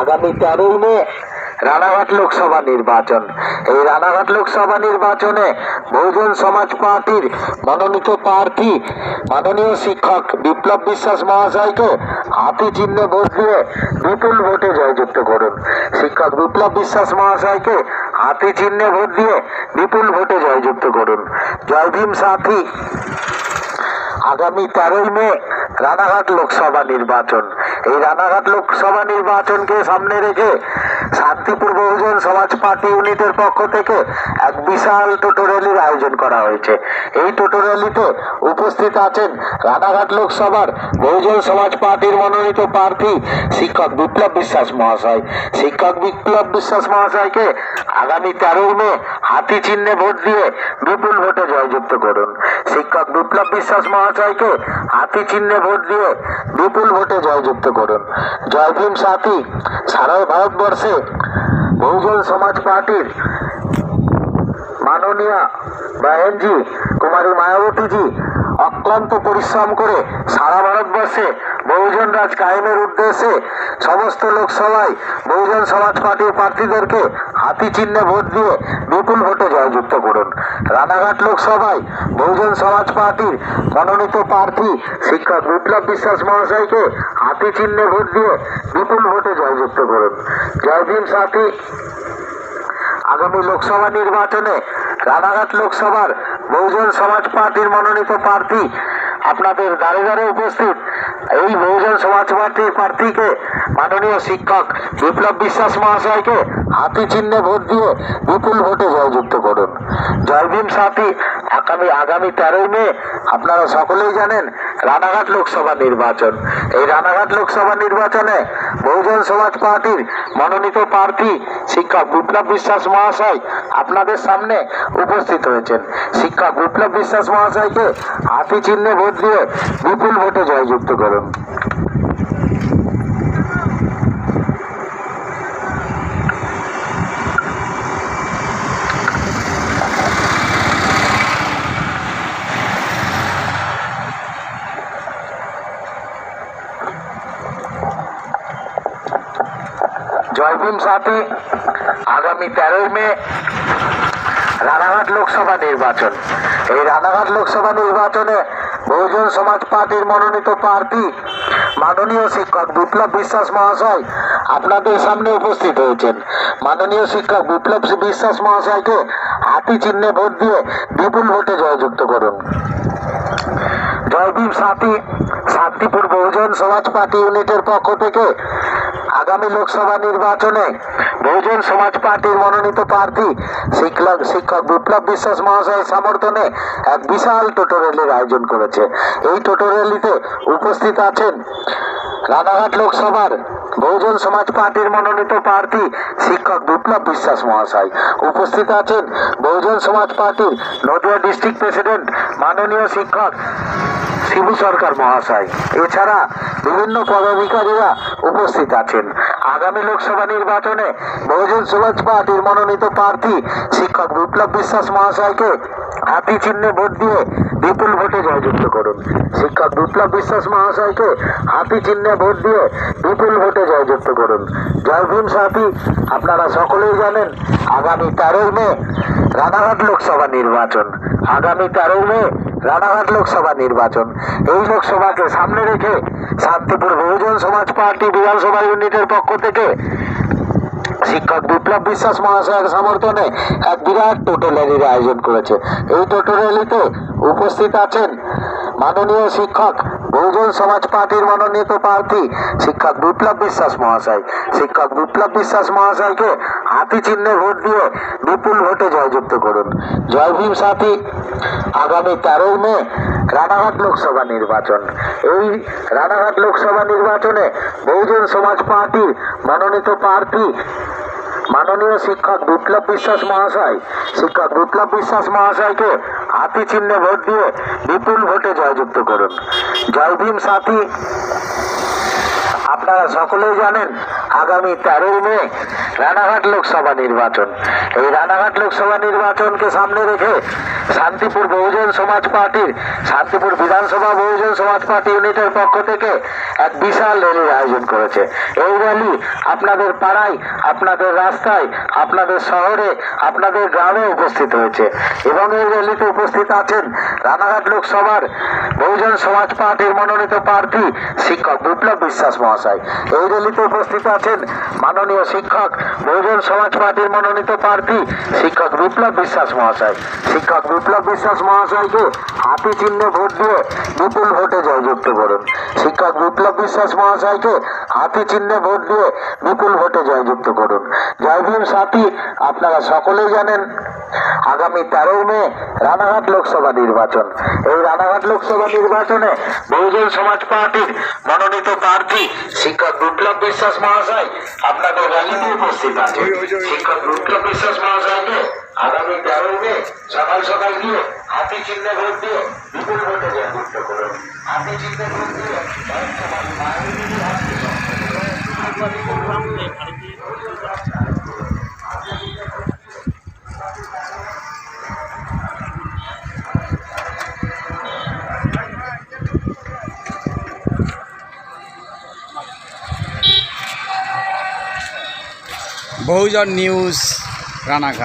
আগামী তেরোই মে রানাঘাট লোকসভা নির্বাচন। এই রানাঘাট লোকসভা নির্বাচনে বহুজন সমাজ পার্টির মনোনীত প্রার্থী, মাননীয় শিক্ষক বিপ্লব বিশ্বাস মহাশয়কে হাতি চিহ্নে দিয়ে বিপুল ভোটে জয়যুক্ত করুন। শিক্ষক বিপ্লব বিশ্বাস মহাশয়কে হাতি চিহ্নে ভোট দিয়ে বিপুল ভোটে জয়যুক্ত করুন। জয় ভীম সাথী, আগামী তেরোই মে রানাঘাট লোকসভা নির্বাচন। এই রানাঘাট লোকসভা নির্বাচনকে সামনে রেখে শান্তিপুর বহুজন সমাজ পার্টি ইউনিটের পক্ষ থেকে এক বিশাল টোটো র্যালির আয়োজন করা হয়েছে। এই টোটো র্যালিতে উপস্থিত আছেন রানাঘাট লোকসভার বহুজন সমাজ পার্টির মনোনীত প্রার্থী শিক্ষক বিপ্লব বিশ্বাস মহাশয়। শিক্ষক বিপ্লব বিশ্বাস মহাশয়কে আগামী তেরোই মে হাতি চিহ্নে ভোট দিয়ে বিপুল ভোটে জয়যুক্ত করুন। শিক্ষক বিপ্লব বিশ্বাস মহাশয়কে হাতি চিহ্নে ভোট দিয়ে বিপুল ভোটে জয়যুক্ত করুন। জয় ভীম সাথী সারা ভারতবর্ষে বহুজন সমাজ পার্টির মাননীয় বাহেনজি কুমারী মায়াবতীজি অক্লান্ত পরিশ্রম করে সারা ভারতবর্ষে বহুজন রাজ কায়েমের উদ্দেশ্যে সমস্ত লোকসভায় বহুজন সমাজ পার্টির প্রার্থীদেরকে হাতি চিহ্নে ভোট দিয়ে বিপুল ভোটে জয়যুক্ত করুন। রানাঘাট লোকসভায় বহুজন সমাজ পার্টির মনোনীত প্রার্থী শিক্ষক বিপ্লব বিশ্বাস মহাশয়কে হাতি চিহ্নে ভোট দিয়ে বিপুল ভোটে জয়যুক্ত করুন। জয় ভীম সাথী। আগামী লোকসভা নির্বাচনে রানাঘাট লোকসভার বহুজন সমাজ পার্টির মনোনীত প্রার্থী আপনাদের দ্বারে দ্বারে উপস্থিত। এই বহুজন সমাজ পার্টির প্রার্থীকে মাননীয় শিক্ষক বিপ্লব বিশ্বাস মহাশয়কে হাতি চিহ্নে ভোট দিয়ে বিপুল ভোটে জয়যুক্ত করুন। জয় ভীম সাথী, আগামী আগামী তেরোই মে, আপনারা সকলেই জানেন রানাঘাট লোকসভা নির্বাচন। এই রানাঘাট লোকসভা নির্বাচনে বহুজন সমাজ পার্টির মনোনীত প্রার্থী শিক্ষক বিপ্লব বিশ্বাস মহাশয় আপনাদের সামনে উপস্থিত হয়েছেন। শিক্ষক বিপ্লব বিশ্বাস মহাশয়কে হাতি চিহ্নে ভোট দিয়ে বিপুল ভোটে জয়যুক্ত করুন। ভীম সাথী আগামী তেরোই মে রানাঘাট লোকসভা নির্বাচন। এই রানাঘাট লোকসভা নির্বাচনে বহুজন সমাজ পার্টির মনোনীত প্রার্থী মাননীয় শিক্ষক বিপ্লব বিশ্বাস মহাশয় আপনাদের সামনে উপস্থিত হয়েছেন। মাননীয় শিক্ষক বিপ্লব বিশ্বাস মহাশয়কে হাতি চিহ্নে ভোট দিয়ে বিপুল ভোটে জয়যুক্ত করুন। জয় ভীম সাথী, শান্তিপুর বহুজন সমাজ পার্টি ইউনিটের পক্ষ থেকে আগামী লোকসভা নির্বাচনে বহুজন সমাজ পার্টির মনোনীত প্রার্থী, শিক্ষক শিক্ষক বিপ্লব বিশ্বাস মহাশয়ের সমর্থনে এক বিশাল টোটো র্যালির আয়োজন করেছে। এই টোটো র্যালিতে উপস্থিত আছেন রানাঘাট লোকসভার বহুজন সমাজ পার্টির মনোনীত প্রার্থী, শিক্ষক বিপ্লব বিশ্বাস মহাশয়। উপস্থিত আছেন বহুজন সমাজ পার্টির নদিয়া ডিস্ট্রিক্ট প্রেসিডেন্ট, মাননীয় শিক্ষক শিবু সরকার মহাশয়। এছাড়া বিভিন্ন পদাধিকারীরা উপস্থিত আছেন। আগামী লোকসভা নির্বাচনে বহুজন সমাজ পার্টির মনোনীত প্রার্থী শিক্ষক বিপ্লব বিশ্বাস মহাশয়কে হাতি চিহ্নে ভোট দিয়ে বিপুল ভোটে জয়যুক্ত করুন। শিক্ষক বিপ্লব বিশ্বাস মহাশয়কে হাতি চিহ্নে ভোট দিয়ে বিপুল ভোটে জয়যুক্ত করুন। জয় ভীম সাথী, আপনারা সকলেই জানেন, আগামী তেরোই মে রানাঘাট লোকসভা নির্বাচন। আগামী তেরোই মে রানাঘাট লোকসভা নির্বাচন। এই লোকসভাকে সামনে রেখে শান্তিপুর বহুজন সমাজ পার্টি বিধানসভা ইউনিটের পক্ষ থেকে শিক্ষক বিপ্লব বিশ্বাস মহাশয়ের সমর্থনে এক বিরাট টোটো র্যালির আয়োজন করেছে। এই টোটো র্যালিতে উপস্থিত আছেন মাননীয় শিক্ষক বহুজন সমাজ পার্টির মনোনীত প্রার্থী শিক্ষক বিপ্লব বিশ্বাস মহাশয়। শিক্ষক বিপ্লব বিশ্বাস মহাশয়কে হাতি চিহ্নে ভোট দিয়ে বিপুল ভোটে জয়যুক্ত করুন। জয় ভীম সাথী, আগামী তেরোই মে রানাঘাট লোকসভা নির্বাচন। এই রানাঘাট লোকসভা নির্বাচনে বহুজন সমাজ পার্টির মনোনীত প্রার্থী মাননীয় শিক্ষক বিপ্লব বিশ্বাস মহাশয়, শিক্ষক বিপ্লব বিশ্বাস মহাশয়কে হাতি চিহ্নে ভোট দিয়ে বিপুল ভোটে জয়যুক্ত করুন। জয় ভীম সাথী, আপনারা সকলেই জানেন আগামী তেরোই মে রানাঘাট লোকসভা নির্বাচন। এই রানাঘাট লোকসভা নির্বাচনকে সামনে রেখে শান্তিপুর বহুজন সমাজ পার্টির, শান্তিপুর বিধানসভা বহুজন সমাজ পার্টি ইউনিটের পক্ষ থেকে এক বিশাল র্যালির আয়োজন করেছে। এই র্যালি আপনাদের পাড়ায়, আপনাদের রাস্তায়, আপনাদের শহরে, আপনাদের গ্রামে উপস্থিত হয়েছে। এবং এই র্যালিতে উপস্থিত আছেন রানাঘাট লোকসভার বহুজন সমাজ পার্টির মনোনীত প্রার্থী শিক্ষক বিপ্লব বিশ্বাস মহাশয়। এই র্যালিতে উপস্থিত আছেন মাননীয় শিক্ষক, বহুজন সমাজ পার্টির মনোনীত প্রার্থী, শিক্ষক বিপ্লব বিশ্বাস মহাশয়। শিক্ষক বিপ্লব বিশ্বাস মহাশয়কে হাতি চিহ্নে ভোট দিয়ে বিপুল ভোটে জয়যুক্ত করুন। শিক্ষক বিপ্লব বিশ্বাস মহাশয়কে হাতি চিহ্নে ভোট দিয়ে বিপুল ভোটে জয়যুক্ত করুন। জয় ভীম সাথী, আপনারা সকলেই জানেন, আগামী তেরোই মে রানাঘাট লোকসভা নির্বাচন। এই রানাঘাট লোকসভা নির্বাচনে বহুজন সমাজ পার্টির মনোনীত প্রার্থী, শিক্ষক বিপ্লব বিশ্বাস মহাশয় আপনাদের র্যালিতে উপস্থিত আছে। শিক্ষক রুদ্র বিশ্বাস মহাশয়কে আগামী তেরো মে সকাল সকাল গিয়ে হাতি চিহ্নে ভোট দিয়ে বিপুল ভোটে জয়যুক্ত করুন। হাতি চিহ্নে ভোট দিয়ে বহুজন নিউজ রানাঘাট।